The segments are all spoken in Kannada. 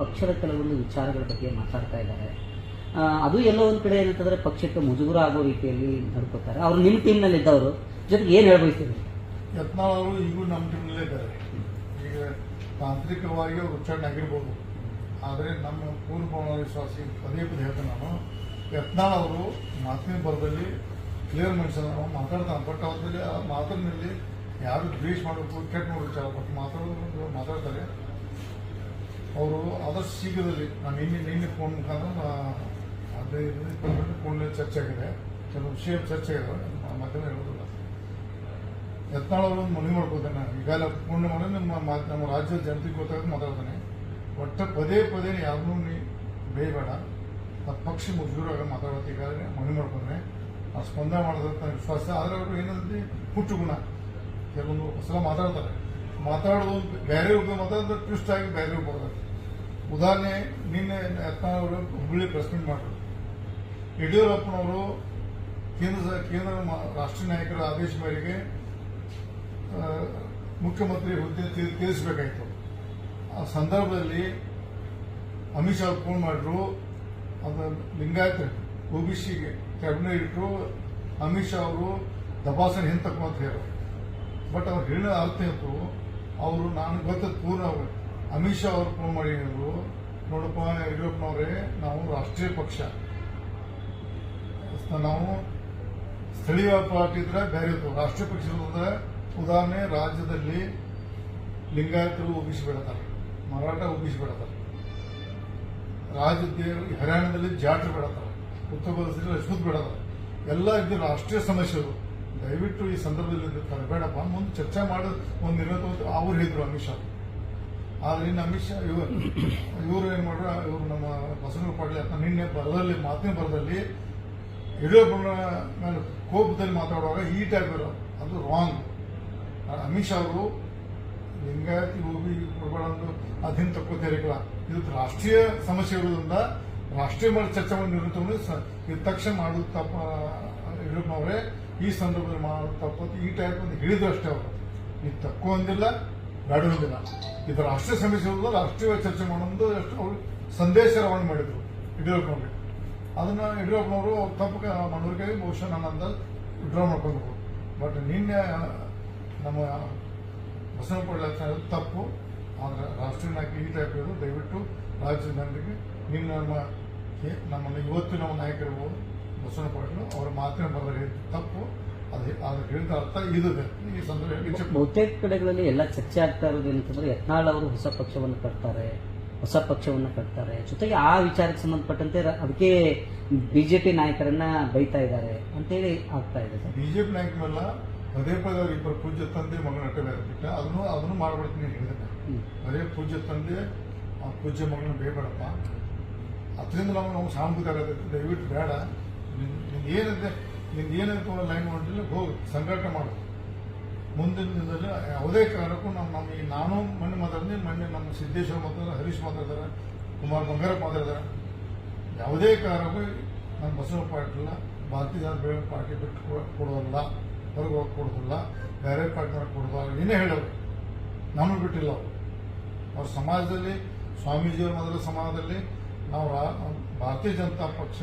ಪಕ್ಷದ ಕೆಲವೊಂದು ವಿಚಾರಗಳ ಬಗ್ಗೆ ಮಾತಾಡ್ತಾ ಇದ್ದಾರೆ. ಅದು ಎಲ್ಲೋ ಒಂದು ಕಡೆ ಏನಂತಂದ್ರೆ ಪಕ್ಷಕ್ಕೆ ಮುಜುಗುರ ಆಗೋ ರೀತಿಯಲ್ಲಿ ನಡ್ಕೋತಾರೆ. ಅವ್ರು ನಿಮ್ಮ ಟೀಮ್ನಲ್ಲಿ ಇದ್ದವರು ಜೊತೆಗೆ ಏನ್ ಹೇಳ್ಬಯಸ್ತೀರಿ ಯತ್ನಾಳ್ ಅವರು ಈಗೂ ನಮ್ಮ ಟೀಮ್ನಲ್ಲೇ ಇದ್ದಾರೆ. ಈಗ ತಾಂತ್ರಿಕವಾಗಿ ಅವರು ಉಚ್ಚಾರಣೆ ಆಗಿರ್ಬೋದು. ಆದರೆ ನಮ್ಮ ಪೂರ್ವ ವಿಶ್ವಾಸಿ ಪದೇ ಪದೇ ಹೇಳ್ತೇನೆ ನಾನು. ಯತ್ನಾಳ್ ಅವರು ಮಾತಿನ ಬರದಲ್ಲಿ ಕ್ಲಿಯರ್ ಮನುಷ್ಯ ಮಾತಾಡ್ತಾನೆ. ಬಟ್ ಅವ್ರಲ್ಲಿ ಆ ಮಾತಿನಲ್ಲಿ ಯಾರು ದ್ವೇಷ ಮಾಡಬೇಕು, ಕೆಟ್ಟ ಮಾಡೋ ವಿಚಾರ ಬಟ್ ಮಾತಾಡೋದು ಮಾತಾಡ್ತಾರೆ. ಅವರು ಆದಷ್ಟು ಶೀಘ್ರದಲ್ಲಿ ನಾನು ನಿನ್ನೆ ನಿನ್ನೆ ಫೋನ್ ಮುಖಾಂತರ ಅದೇ ಗಂಟೆ ಫೋನಲ್ಲಿ ಚರ್ಚೆ ಆಗಿದೆ. ಕೆಲವು ವಿಷಯ ಚರ್ಚೆ ಆಗಿದೆ ಮಾಧ್ಯಮ ಹೇಳೋದಿಲ್ಲ. ಯತ್ನಾಳ್ ಅವರು ಒಂದು ಮನವಿ ಮಾಡ್ಕೋತೇನೆ ನಾನು ಈಗಾಗಲೇ ಪೂರ್ಣ ಮಾಡಿ ನಮ್ಮ ನಮ್ಮ ರಾಜ್ಯದ ಜನತೆಗೆ ಗೊತ್ತಾಗ ಮಾತಾಡ್ತಾನೆ. ಒಟ್ಟು ಪದೇ ಪದೇ ಯಾರನ್ನೂ ನೀ ಬೇಯಬೇಡ ಆ ಪಕ್ಷ ಮುಜೂರಾಗ ಮಾತಾಡೋದು ಮನವಿ ಮಾಡ್ಕೊಂಡೆ ಆ ಸ್ಪಂದನೆ ಮಾಡೋದಂತ ವಿಶ್ವಾಸ ಆದರೆ ಅವರು ಏನಂದ್ರೆ ಹುಟ್ಟು ಗುಣ ಕೆಲವೊಂದು ಸಲ ಮಾತಾಡ್ತಾರೆ. ಮಾತಾಡೋದು ಬೇರೆ ರೂಪ ಮಾತಾಡಿದ್ರೆ ಟ್ವಿಸ್ಟ್ ಆಗಿ ಬೇರೆ ರೂಪ ಉದಾಹರಣೆ, ನಿನ್ನೆ ಅವರು ಹುಬ್ಬಳ್ಳಿ ಪ್ರೆಸ್ ಮೀಟ್ ಮಾಡಿದ್ರು. ಯಡಿಯೂರಪ್ಪನವರು ಕೇಂದ್ರ ಕೇಂದ್ರ ರಾಷ್ಟ್ರೀಯ ನಾಯಕರ ಆದೇಶ ಮೇರೆಗೆ ಮುಖ್ಯಮಂತ್ರಿ ಹುದ್ದೆ ತೀರಿಸಬೇಕಾಯಿತು. ಆ ಸಂದರ್ಭದಲ್ಲಿ ಅಮಿತ್ ಶಾ ಫೋನ್ ಮಾಡಿದ್ರು. ಅದು ಲಿಂಗಾಯತ್ ಓಬಿಸಿಗೆ ಕ್ಯಾಬಿನೆಟ್ ಇಟ್ಟರು ಅಮಿತ್ ಶಾ ಅವರು ದಬಾಸಣೆ ಹಿಂತಕ್ಕು ಅಂತ ಹೇಳರು. ಬಟ್ ಅವ್ರು ಹೇಳಿದ ಅರ್ಥ ಇತ್ತು ಅವರು ನಾನು ಗೊತ್ತದ ಪೂರ್ಣ. ಅಮಿತ್ ಶಾ ಅವರು ಫೋನ್ ಮಾಡಿ ಹೇಳಿದ್ರು. ನೋಡಪ್ಪ, ಯಡಿಯೂರಪ್ಪನವರೇ, ನಾವು ರಾಷ್ಟ್ರೀಯ ಪಕ್ಷ. ನಾವು ಸ್ಥಳೀಯ ಪಾರ್ಟಿ ಇದ್ರೆ ಬೇರೆ ಇರ್ತವೆ ರಾಷ್ಟ್ರೀಯ ಪಕ್ಷ ಇರೋದ್ರೆ ಉದಾಹರಣೆ, ರಾಜ್ಯದಲ್ಲಿ ಲಿಂಗಾಯತರು ಒಬಿಸಿ ಬೆಳತಾರೆ. ಮರಾಠ ಒಬಿಸಿ ಬೆಳತಾರೆ. ರಾಜ್ಯದ ಹರಿಯಾಣದಲ್ಲಿ ಜಾಟ್ರು ಬೆಳತಾರೆ. ಉತ್ತರ ಪ್ರದೇಶದಲ್ಲಿ ರಜಪೂತ್ ಬೆಳತಾರೆ. ಎಲ್ಲ ಇದು ರಾಷ್ಟ್ರೀಯ ಸಮಸ್ಯೆಗಳು ದಯವಿಟ್ಟು ಈ ಸಂದರ್ಭದಲ್ಲಿ ತರಬೇಡಪ್ಪ ಬೇಡಪ್ಪ, ಮುಂದೆ ಚರ್ಚೆ ಮಾಡೋದು ಒಂದು ನಿರ್ಣಯ ಅವರು ಹೇಳಿದ್ರು ಅಮಿತ್ ಶಾ. ಆದ್ರೆ ಇನ್ನು ಅಮಿತ್ ಶಾ, ಇವರು ಇವರು ಏನ್ ಮಾಡ್ರು, ಇವರು ನಮ್ಮ ಬಸವನಗೌಡ ಪಾಟೀಲ್ ಅಂತ ನಿನ್ನೆ ಬರದಲ್ಲಿ, ಮಾತನೇ ಬರದಲ್ಲಿ ಯಡಿಯೂರಪ್ಪನ ಮೇಲೆ ಕೋಪದಲ್ಲಿ ಮಾತಾಡುವಾಗ ಈ ಟೈಪ್ ಇರೋ ಅದು ರಾಂಗ್ ಅಮಿತ್ ಶಾ ಅವರು ಲಿಂಗಾಯತಿ ಹೋಗಿ ಕೊಡಬೇಡ ಅಂದು ತಕ್ಕೋತೇ ತಕ್ಕೋತಿರಲಿಲ್ಲ ಇದು ರಾಷ್ಟ್ರೀಯ ಸಮಸ್ಯೆ ಇರೋದ್ರಿಂದ ರಾಷ್ಟ್ರೀಯ ಮಟ್ಟ ಚರ್ಚೆ ಮಾಡಿ ಸ- ಇದು ತಕ್ಷಣ ಮಾಡೋದು ತಪ್ಪ ಈ ಸಂದರ್ಭದಲ್ಲಿ ಮಾಡೋದು ತಪ್ಪು ಅಂತ ಈ ಟೈಪ್ ಅಂತ ಹೇಳಿದ್ರು ಅಷ್ಟೇ ಅವರು. ಇದು ತಕ್ಕು ಅಂದಿಲ್ಲ ಬೇಡ ಅಂದಿಲ್ಲ. ಇದು ರಾಷ್ಟ್ರೀಯ ಸಮಸ್ಯೆ ರಾಷ್ಟ್ರೀಯ ಚರ್ಚೆ ಮಾಡೋದು ಅಷ್ಟು ಅವರು ಸಂದೇಶ ರವಾನೆ ಮಾಡಿದ್ರು ಯಡಿಯೂರಪ್ಪನವ್ರಿಗೆ. ಅದನ್ನ ಯಡಿಯೂರಪ್ಪನವರು ತಪ್ಪು ಮಾಡೋರಿಗೆ ಬಹುಶಃ ನನ್ನ ಅಂದಾಜು ವಿಡ್ರಾ ಮಾಡ್ಕೊಂಡ್ರು. ಬಟ್ ನಿನ್ನೆ ನಮ್ಮ ಬಸವನಪಳ್ಳಿ ತಪ್ಪು. ಆದರೆ ರಾಷ್ಟ್ರೀಯ ನಾಯಕ ಈ ಟೈಪ್ ಇರೋದು ದಯವಿಟ್ಟು ರಾಜ್ಯದ ಜನರಿಗೆ, ನಿನ್ನ ನಮ್ಮ ನಮ್ಮ ಇವತ್ತು ನಮ್ಮ ನಾಯಕರಿರ್ಬೋದು ಬಸವನ ಪಾಟೀಲ್ ಅವರ ಮಾತಿನ ಬರೆದ ತಪ್ಪು. ಅದು ಅದು ಹೇಳಿದ ಅರ್ಥ ಇದಿದೆ. ಈ ಸಂದರ್ಭದಲ್ಲಿ ಇಚ್ಛೆ ಬಹುತೇಕ ಕಡೆಗಳಲ್ಲಿ ಎಲ್ಲ ಚರ್ಚೆ ಆಗ್ತಾ ಇರೋದು ಏನಂತಂದ್ರೆ ಯತ್ನಾಳ್ ಅವರು ಹೊಸ ಪಕ್ಷವನ್ನು ಕಟ್ತಾರೆ ಹೊಸ ಪಕ್ಷವನ್ನು ಕಟ್ತಾರೆ. ಜೊತೆಗೆ ಆ ವಿಚಾರಕ್ಕೆ ಸಂಬಂಧಪಟ್ಟಂತೆ ಅದಕ್ಕೆ ಬಿಜೆಪಿ ನಾಯಕರನ್ನ ಬೈತಾ ಇದ್ದಾರೆ ಅಂತೇಳಿ ಆಗ್ತಾ ಇದೆ ಸರ್. ಬಿಜೆಪಿ ನಾಯಕರೆಲ್ಲ ಪದೇ ಪದೇ ಇಬ್ಬರು ಪೂಜ್ಯ ತಂದೆ ಮಗನ ಬಿಟ್ಟ ಅದನ್ನು ಅದನ್ನು ಮಾಡ್ಬಿಡ್ತೀನಿ ಹೇಳಿದೆ. ಅದೇ ಪೂಜ್ಯ ತಂದೆ ಆ ಪೂಜ್ಯ ಮಗನ ಬೇಬೇಡಪ್ಪ ಅದರಿಂದ ನಾವು ನಾವು ಸಾಂಬೂತ ದಯವಿಟ್ಟು ಬೇಡ. ಏನಿದೆ ನಿಮ್ಗೆ ಏನಂತ ಲೈನ್ ಮಾಡಿದ್ರೆ ಹೋಗಿ, ಸಂಘಟನೆ ಮಾಡು. ಮುಂದಿನ ದಿನದಲ್ಲಿ ಯಾವುದೇ ಕಾರಣಕ್ಕೂ ನಮ್ಮ ನಮ್ಮ ಈ ನಾನು ಮೊನ್ನೆ ಮಾತಾಡಿದ್ರೆ ಮೊನ್ನೆ ನಮ್ಮ ಸಿದ್ದೇಶ್ವರ ಮಾತಾಡಿದ್ರೆ ಹರೀಶ್ ಮಾತಾಡ್ತಾರೆ, ಕುಮಾರ್ ಬಂಗಾರಪ್ಪ ಮಾತಾಡಿದಾರೆ ಯಾವುದೇ ಕಾರಣಕ್ಕೂ ನಮ್ಮ ಬಸವ ಪಾಟೀಲ ಭಾರತೀಯ ಬೇರೆ ಪಾರ್ಟಿ ಬಿಟ್ಟು ಕೊಡೋಲ್ಲ, ಹೊರಗೆ ಹೋಗಿ ಕೊಡೋದಿಲ್ಲ, ಬೇರೆ ಪಾರ್ಟಿ ಕೊಡೋದಿಲ್ಲ ಏನೇ ಹೇಳೋರು ನಮಗೆ ಬಿಟ್ಟಿಲ್ಲ ಅವರು. ಅವ್ರ ಸಮಾಜದಲ್ಲಿ ಸ್ವಾಮೀಜಿಯವ್ರ ಮೊದಲ ಸಮಾಜದಲ್ಲಿ ನಾವು ಭಾರತೀಯ ಜನತಾ ಪಕ್ಷ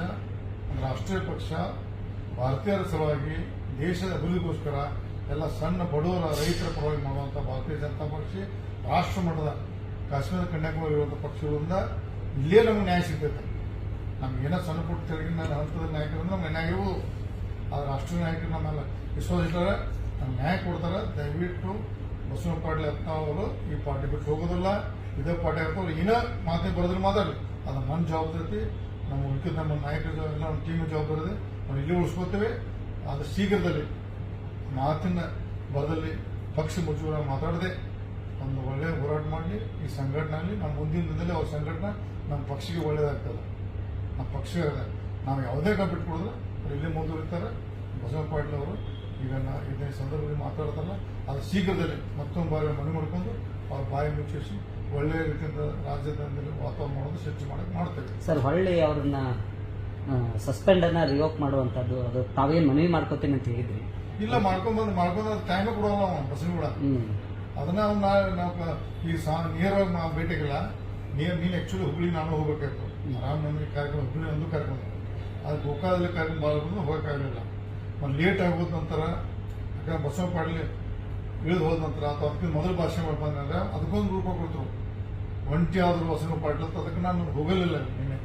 ರಾಷ್ಟ್ರೀಯ ಪಕ್ಷ, ಭಾರತೀಯರ ಸಲುವಾಗಿ ದೇಶದ ಅಭಿವೃದ್ಧಿಗೋಸ್ಕರ ಎಲ್ಲ ಸಣ್ಣ ಬಡವರ ರೈತರ ಪರವಾಗಿ ಮಾಡುವಂಥ ಭಾರತೀಯ ಜನತಾ ಪಕ್ಷ, ರಾಷ್ಟ್ರ ಮಟ್ಟದ ಕಾಶ್ಮೀರ ಕನ್ಯಾಕುಮಾರಿ ಇರುವಂಥ ಪಕ್ಷಗಳಿಂದ ಇಲ್ಲೇ ನಮ್ಗೆ ನ್ಯಾಯ ಸಿಗ್ತೈತೆ. ನಮ್ಗೇನೋ ಸಣ್ಣ ಪುಟ್ಟ ತೆಲುಗಿನ ಹಂತದ ನಾಯಕರಿಂದ ನಮ್ಗೆ ನ್ಯಾಯ ಇರ್ಬೋದು ಆ ರಾಷ್ಟ್ರೀಯ ನಾಯಕರು ನಮ್ಮೆಲ್ಲ ವಿಶ್ವಾಸ ನಮ್ಗೆ ನ್ಯಾಯ ಕೊಡ್ತಾರೆ. ದಯವಿಟ್ಟು ಬಸವ ಪಾಟೀಲ್ ಅವರು ಈ ಪಾರ್ಟಿ ಬಿಟ್ಟು ಹೋಗೋದಿಲ್ಲ. ಇದೇ ಪಾರ್ಟಿ ಹಾಕೋರು ಏನೋ ಮಾತೇ ಬರೋದ್ರ ಮಾತಾಡಲಿ ಅದು ನನ್ನ ಜವಾಬ್ದಾರಿ ನಮ್ಮ ಉಳಿದ ನಮ್ಮ ನಾಯಕರು ಎಲ್ಲ ನಮ್ಮ ಟೀಮ್ ಜವಾಬ್ದಾರಿ ನಾವು ಇಲ್ಲಿ ಉಳಿಸ್ಕೋತೇವೆ. ಆದ್ರೆ ಶೀಘ್ರದಲ್ಲಿ ಮಾತಿನ ಬದಲಿ ಪಕ್ಷ ಮುಚ್ಚುವ ಮಾತಾಡದೆ ಒಂದು ಒಳ್ಳೆಯ ಹೋರಾಟ ಮಾಡಲಿ, ಈ ಸಂಘಟನೆಯಲ್ಲಿ ನಮ್ಮ ಮುಂದಿನ ದಿನದಲ್ಲಿ ಅವ್ರ ಸಂಘಟನೆ ನಮ್ಮ ಪಕ್ಷಕ್ಕೆ ಒಳ್ಳೇದಾಗ್ತದೆ. ನಮ್ಮ ಪಕ್ಷ ನಾವು ಯಾವುದೇ ಬಿಟ್ಕೊಡಿದ್ರೆ ಅವ್ರು ಇಲ್ಲೇ ಮುಂದುವರಿತಾರೆ. ಬಸವ ಪಾಟೀಲ್ ಅವರು ಈಗ ನಾ- ಸಂದರ್ಭದಲ್ಲಿ ಮಾತಾಡ್ತಾರಲ್ಲ, ಅದು ಶೀಘ್ರದಲ್ಲಿ ಮತ್ತೊಂದು ಬಾರಿ ಮನೆ ಮಾಡಿಕೊಂಡು ಅವ್ರ ಬಾಯಿ ಮುಚ್ಚಿಸಿ ಒಳ್ಳೆಯ ರೀತಿಯಿಂದ ರಾಜ್ಯದಲ್ಲಿ ವಾತಾವರಣ ಸ್ವಚ್ಛ ಮಾಡಿ ಮಾಡಕ್ಕೆ ಮಾಡ್ತೇವೆ. ಸರ್ ಹೊಳ್ಳಿ ಅವ್ರನ್ನ ಸಸ್ಪೆಂಡ್ ಅನ್ನ ರಿವೋಕ್ ಮಾಡುವಂತದ್ದು ಅದು ತಾವೇನ್ ಮನವಿ ಮಾಡ್ಕೋತೀನಿ ಅಂತ ಹೇಳಿದ್ರಿ? ಇಲ್ಲ ಮಾಡ್ಕೊಂಡ್ಬಂದು ಮಾಡ್ಕೊಂಡ್ ಟೈಮೇ ಕೊಡೋಲ್ಲ ಅವನು ಬಸವನಗೂಡ ಕೂಡ. ಅದನ್ನ ಅವ್ನ ನಾವು ಈ ಸಾ ನೇರವಾಗಿ ಮಾ- ಭೇಟಿಗಿಲ್ಲ ನೀನು ನೀನು ಆ್ಯಕ್ಚುಲಿ ಹುಬ್ಳಿ ನಾನು ಹೋಗ್ಬೇಕಾಯ್ತು. ರಾಮನವಮಿ ಕಾರ್ಯಕ್ರಮ ಹುಬ್ಳಿ ಒಂದು ಕಾರ್ಯಕ್ರಮ. ಅದು ಗೋಕಾದಲ್ಲಿ ಕಾರ್ಯಕ್ರಮ ಬಂದು ಹೋಗೋಕ್ಕಾಗಲಿಲ್ಲ. ಮತ್ತು ಲೇಟ್ ಆಗೋದ ನಂತರ ಯಾಕಂದ್ರೆ ಬಸವ ಪಾಡ್ಲಿ ಇಳಿದು ಹೋದ ನಂತರ ಅಥವಾ ಅದಕ್ಕೆ ಮೊದಲು ಭಾಷೆ ಬಂದಾಗ ಅದಕ್ಕೊಂದು ರೂಪ ಕೊಡ್ತು. ಒಂಟಿ ಆದರೂ ಹಸಿರು ಪಾಡ್ಲಿ ಅಂತ ಅದಕ್ಕೆ ನಾನು ಹೋಗಲಿಲ್ಲ ನಿನ್ನೆ.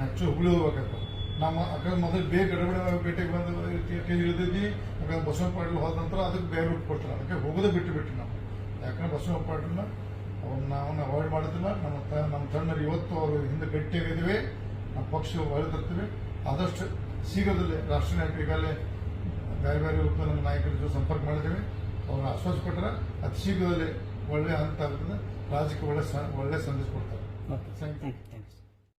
ನಚ್ಚು ಹುಬ್ಳಿ ಹೋಗ್ಬೇಕಾಯ್ತು ನಮ್ಮ ಅಕ್ಕ ಮೊದಲು ಬೇಗ ಗಡಬಡ ಭೇಟಿಗೆ ಬಂದು ಇಳಿದಿದ್ವಿ ಯಾಕಂದ್ರೆ ಬಸವ ಪಾಟೀಲ್ ಹೋದ ನಂತರ ಅದಕ್ಕೆ ಬೇರೆ ರೂಟ್ ಕೊಡ್ತಾರೆ. ಅದಕ್ಕೆ ಹೋಗೋದೇ ಬಿಟ್ಟು ಬಿಟ್ಟು ನಾವು. ಯಾಕಂದ್ರೆ ಬಸವ ಪಾಟೀಲ್ನ ಅವ್ರನ್ನ ಅವನ್ನ ಅವಾಯ್ಡ್ ಮಾಡೋದಿಲ್ಲ ನಮ್ಮ ನಮ್ಮ ತಣ್ಣರು ಇವತ್ತು ಅವರು ಹಿಂದೆ ಗಟ್ಟಿಯಾಗಿದ್ದೀವಿ. ನಮ್ಮ ಪಕ್ಷ ಹೊರತಿರ್ತೀವಿ ಆದಷ್ಟು ಶೀಘ್ರದಲ್ಲೇ ರಾಷ್ಟ್ರೀಯ ನಾಯಕರಿಗಾಗಲೇ ಬೇರೆ ಬೇರೆ ನಮ್ಮ ನಾಯಕರ ಜೊತೆ ಸಂಪರ್ಕ ಮಾಡಿದ್ದೀವಿ. ಅವ್ರನ್ನ ಆಶ್ವಾಸ ಕೊಟ್ಟರೆ ಅತಿ ಶೀಘ್ರದಲ್ಲಿ ಒಳ್ಳೆ ಹಂತ ಆಗ್ತದೆ. ರಾಜ್ಯಕ್ಕೆ ಒಳ್ಳೆ ಒಳ್ಳೆ ಸಂದೇಶ ಕೊಡ್ತಾರೆ.